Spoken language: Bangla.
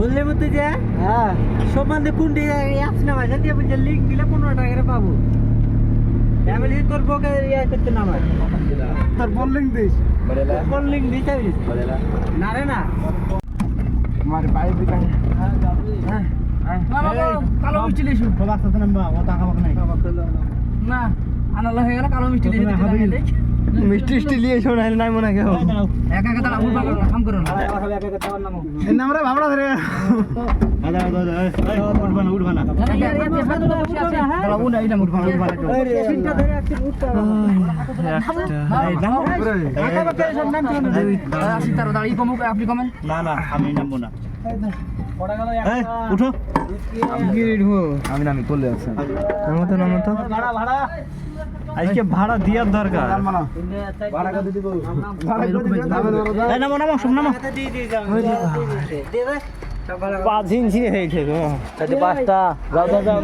বললে মতো যে। হ্যাঁ। সমান দিয়ে কোনটি অ্যাপস না ভাই দিয়ে বলছে লিঙ্ক দিলে পনেরো টাকা করে পাবো। আমি বলি তোর বকে ইয়ে করতে না আমার তোর দিস। কোন লিঙ্ক দিস আমি বড়েলা না রে না। আমার বাইরে দিকে হ্যাঁ কালো মিষ্টি লিসু বাচ্চা নাম্বা ও টাকা নাই। না আনালা হয়ে গেল কালো মিষ্টি লিসু মিষ্টি মিষ্টি লিয়ে না নাই মনে কেউ। একা একা তারা উঠবা কাম করো না। এর নাম ভাবড়া ধরে আপনি কমেন না না আমি নামবো না উঠো আমি নামি চলে যাচ্ছি নামো তো নামো তো আজকে ভাড়া দেওয়ার দরকার নামো নামো সব নামো পাঁচ ইঞ্চি হয়েছে গো। পাঁচটা। যাও যাও যাও